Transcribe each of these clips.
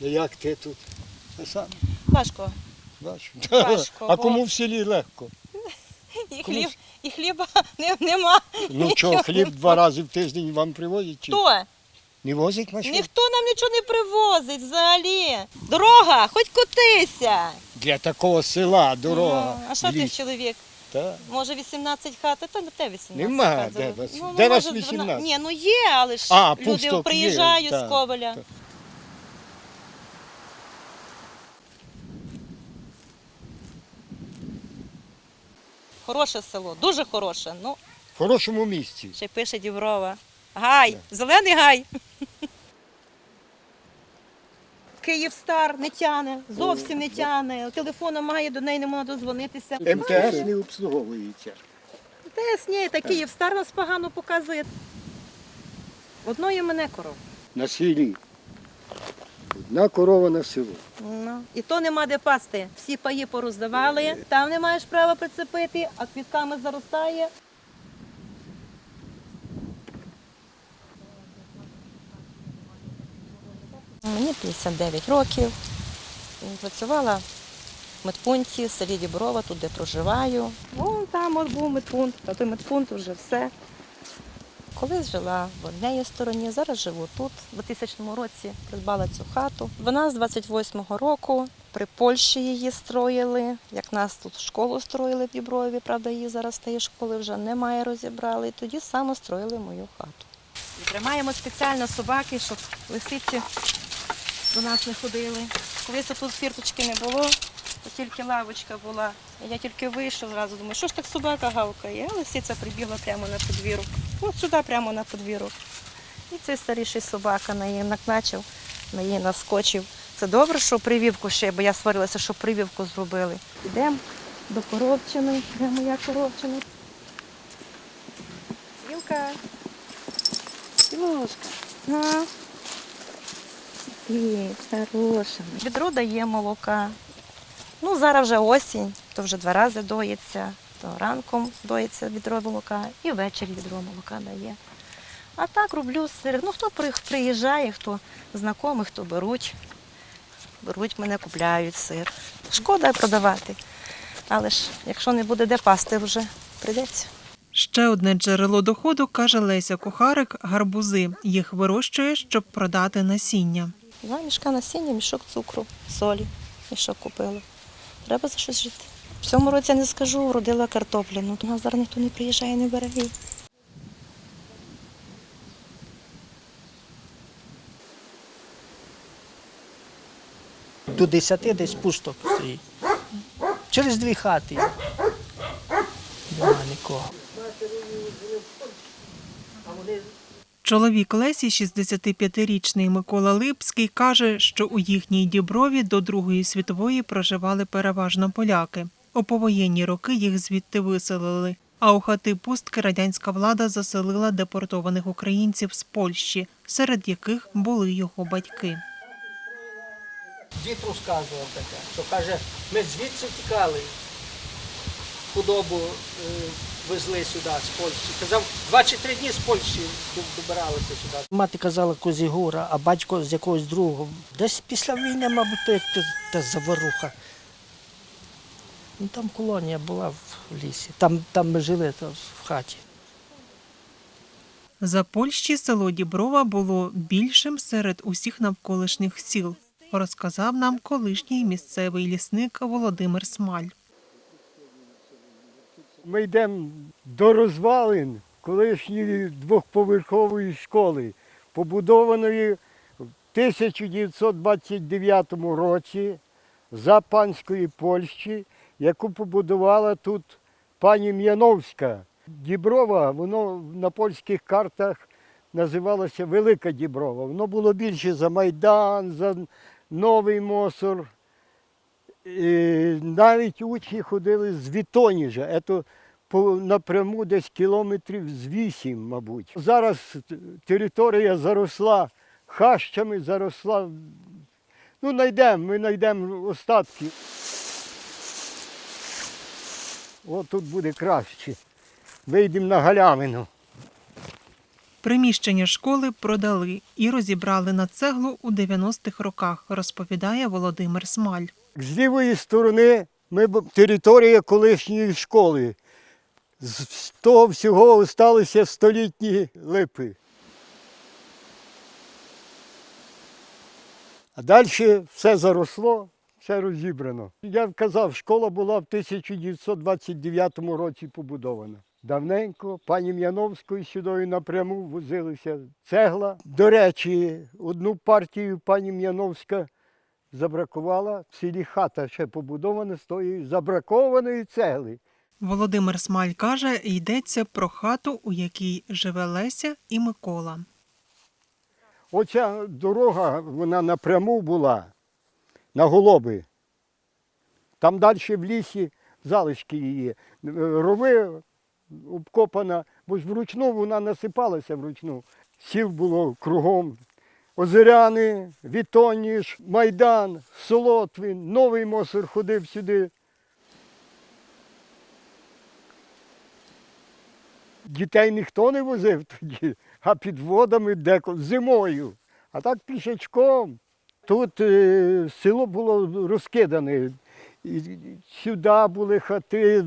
Ну, Як ти тут? Сам Важко. бачу. Важко, А бо- кому в селі легко? І, хліб, і хліба не, нема. Ну що, хліб два рази в тиждень вам привозять? Чи? Хто? Не возить машину? Ніхто нам нічого не привозить взагалі. Дорога, хоч котися. Для такого села дорога. Ну, а що в ти ліс. чоловік? Та. Може 18 хат, а то не те 18 Нема, хат. де вас- Ну, ну, де вас може, 18? Ні, ну є, але ж А, люди пусток є, приїжджають так, з Коваля. так. Хороше село, дуже хороше. Ну, В хорошому місці. ще й пише Діброва. Гай, зелений гай. Київстар не тяне, зовсім не тяне. Телефону має, до неї не можна дозвонитися. МТС не обслуговується. ТС ні, та Київстар нас погано показує. Одної мене коров. На селі. Одна корова на село. Ну, і то нема де пасти. Всі паї пороздавали, там не маєш права прицепити, а квітками заростає. Мені 59 років. Працювала в медпункті в селі Діброва, тут де проживаю. Вон там от був медпункт, а той медпункт вже все. Колись жила в одній стороні, зараз живу тут. У 2000 році придбала цю хату. Вона з 28-го року. При Польщі її строїли, як нас тут школу строїли в Діброві, правда, її зараз тієї школи вже немає, розібрали. І тоді саме строїли мою хату. Тримаємо спеціально собаки, щоб лисиці до нас не ходили. Колись тут фірточки не було, тільки лавочка була. Я тільки вийшов зразу, думаю, що ж так собака гавкає? А лисиця прибігла прямо на подвірок. От сюди прямо на подвірок. І цей старіший собака на її накначив, на її наскочив. Це добре, що привівку ще, бо я сварилася, що привівку зробили. Йдемо до коробчини, де моя коробчина. Білка. Білошка. І, хороша. Відро дає молока. Ну, зараз вже осінь, то вже два рази доїться, то ранком доїться відро молока і ввечері відро молока дає. А так роблю сир. Ну, хто приїжджає, хто знайомий, хто беруть. Беруть мене, купляють сир. Шкода продавати. Але ж, якщо не буде де пасти, вже прийдеться. Ще одне джерело доходу, каже Леся Кухарик, гарбузи. Їх вирощує, щоб продати насіння. Два мішка насіння, мішок цукру, солі, мішок купила. Треба за щось жити. В цьому році не скажу, родила картоплі. Ну, до нас зараз ніхто не приїжджає, не бере її. До 10 десь пусто стоїть. Через дві хати. Нема нікого. Чоловік Лесі, 65-річний Микола Липський, каже, що у їхній Діброві до Другої світової проживали переважно поляки. У повоєнні роки їх звідти виселили. А у хати пустки радянська влада заселила депортованих українців з Польщі, серед яких були його батьки. Дід розказував таке, що каже, ми звідси тікали. Худобу е, везли сюди з Польщі. Казав, два чи три дні з Польщі добиралися сюди. Мати казала Козігура, а батько з якогось другого. Десь після війни, мабуть, то як та, та заваруха. Ну, там колонія була в лісі. Там, там ми жили то, в хаті. За Польщі село Діброва було більшим серед усіх навколишніх сіл, розказав нам колишній місцевий лісник Володимир Смаль. Ми йдемо до розвалин колишньої двохповерхової школи, побудованої в 1929 році за панської Польщі, яку побудувала тут пані М'яновська. Діброва, воно на польських картах називалося Велика Діброва. Воно було більше за Майдан, за Новий Мосор. Навіть учні ходили з Вітоніжа. Це напряму десь кілометрів з вісім, мабуть. Зараз територія заросла хащами, заросла. Ну, знайдемо, ми знайдемо остатки. О, тут буде краще. Вийдемо на галявину. Приміщення школи продали і розібрали на цеглу у 90-х роках, розповідає Володимир Смаль. З лівої сторони ми територія колишньої школи. З того всього залишилися столітні липи. А далі все заросло, все розібрано. Я казав, школа була в 1929 році побудована. Давненько пані М'яновською сюди напряму возилися цегла. До речі, одну партію пані М'яновська забракувала. В селі хата ще побудована з тої забракованої цегли. Володимир Смаль каже, йдеться про хату, у якій живе Леся і Микола. Оця дорога, вона напряму була на голоби. Там далі в лісі залишки її. Рови обкопана, бо ж вручну вона насипалася вручну. Сіл було кругом. Озеряни, Вітоніж, Майдан, Солотвин, Новий Мосор ходив сюди. Дітей ніхто не возив тоді, а під водами деколи зимою. А так пішечком. Тут е, село було розкидане. Сюди були хати,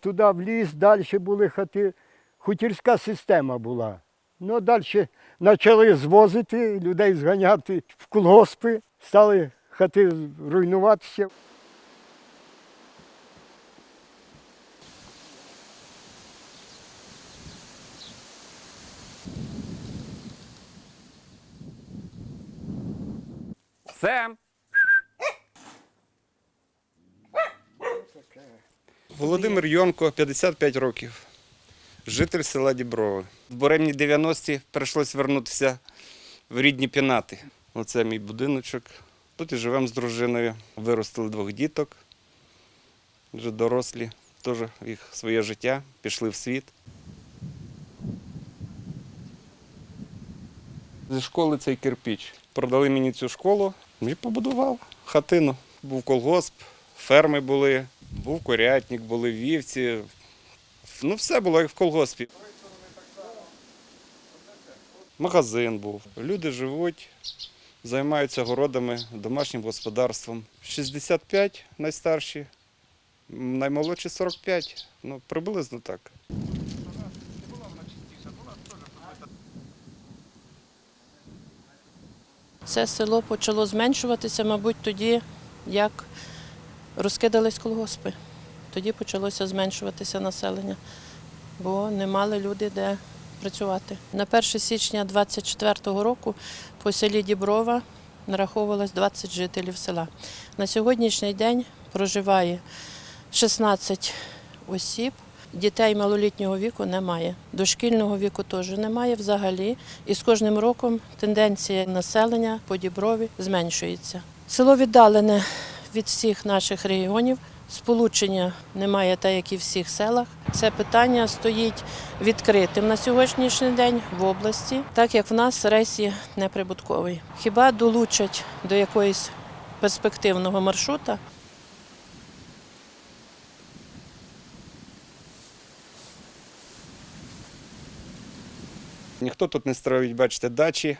туди в ліс, далі були хати. Хутірська система була. Ну, далі почали звозити, людей зганяти в колгоспи, стали хати руйнуватися. Сем. Володимир Йонко, 55 років. Житель села Діброво. В буремні 90-ті прийшлось вернутися в рідні пінати. Оце мій будиночок. Тут і живемо з дружиною. Виростили двох діток. Вже дорослі. Теж їх своє життя, пішли в світ. Зі школи цей кирпіч. Продали мені цю школу і побудував хатину. Був колгосп, ферми були, був курятник, були вівці. Ну, все було як в колгоспі. Магазин був. Люди живуть, займаються городами, домашнім господарством. 65 найстарші, наймолодші 45. Ну, приблизно так. Це село почало зменшуватися, мабуть, тоді, як розкидались колгоспи. Тоді почалося зменшуватися населення, бо не мали люди де працювати. На 1 січня 24-го року по селі Діброва нараховувалось 20 жителів села. На сьогоднішній день проживає 16 осіб. Дітей малолітнього віку немає. Дошкільного віку теж немає взагалі. І з кожним роком тенденція населення по Діброві зменшується. Село віддалене від всіх наших регіонів. Сполучення немає, так як і в всіх селах. Це питання стоїть відкритим на сьогоднішній день в області, так як в нас рейс є неприбутковий. Хіба долучать до якоїсь перспективного маршрута, Ніхто тут не строїть, бачите, дачі.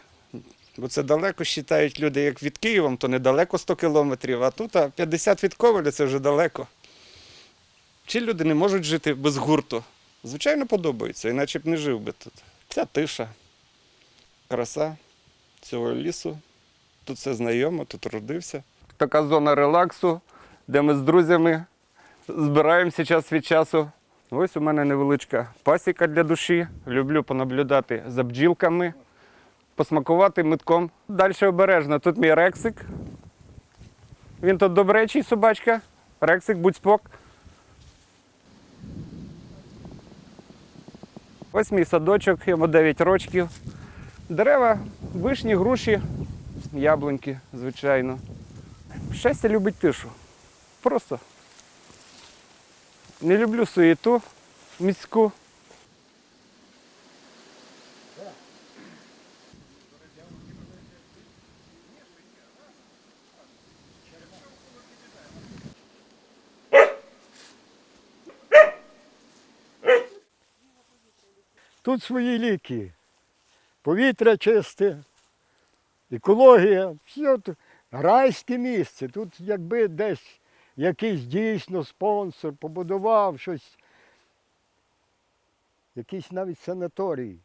Бо це далеко вважають люди, як від Києва, то недалеко 100 кілометрів, а тут а 50 від Ковеля це вже далеко. Чи люди не можуть жити без гурту? Звичайно, подобається, іначе б не жив би тут. Ця тиша, краса цього лісу. Тут все знайомо, тут родився. Така зона релаксу, де ми з друзями збираємося час від часу. Ось у мене невеличка пасіка для душі. Люблю понаблюдати за бджілками, посмакувати митком. Далі обережно. Тут мій рексик. Він тут добречий собачка. Рексик, будь спок. Ось мій садочок, йому 9 років. Дерева, вишні, груші, яблуньки, звичайно. Щастя любить тишу. Просто. Не люблю суєту міську. Тут свої ліки. повітря чисте, екологія, все тут райське місце. Тут якби десь якийсь дійсно спонсор побудував щось, якийсь навіть санаторій.